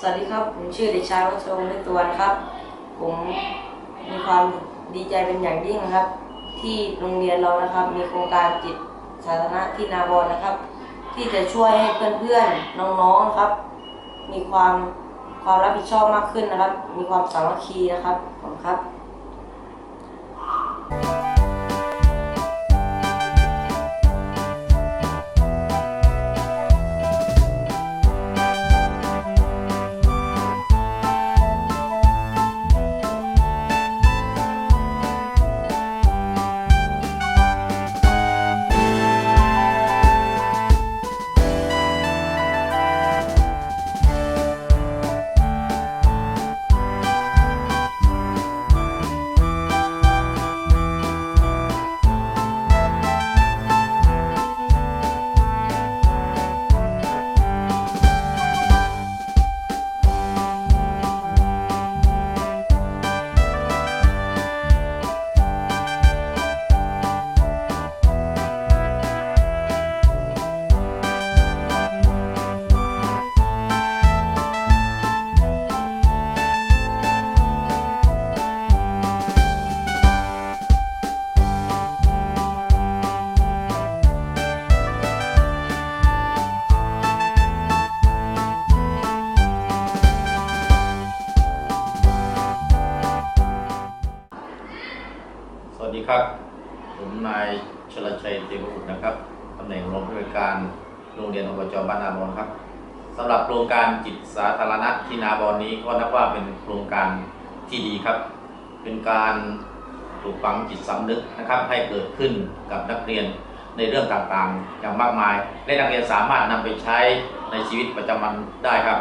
สวัสดีครับ ผมชื่อเด็กชายวัชรงศ์ฤทธิ์ตวนครับ ผมมีความดีใจเป็นอย่างยิ่งนะครับ ที่โรงเรียนเรานะครับ มีโครงการจิตสาธารณะที่นาบอนนะครับ ที่จะช่วยให้เพื่อนๆน้องๆนะครับ มีความความรับผิดชอบมากขึ้นนะครับ มีความสามัคคีนะครับผมครับ วัสดีครับ ผมนายชลชัยเตมบุตรนะครับตำแหน่งรองผู้อำนวยการโรงเรียนอบจบ้านนาบอนครับสำหรับโครงการจิตสาธารณะที่นาบอนนี้ก็นับว่าเป็นโครงการที่ดีครับ เป็นการปลูกฝังจิตสำนึกนะครับ ให้เกิดขึ้นกับนักเรียนในเรื่องต่างๆ อย่างมากมาย และนักเรียนสามารถนำไปใช้ในชีวิตประจำวันได้ครับ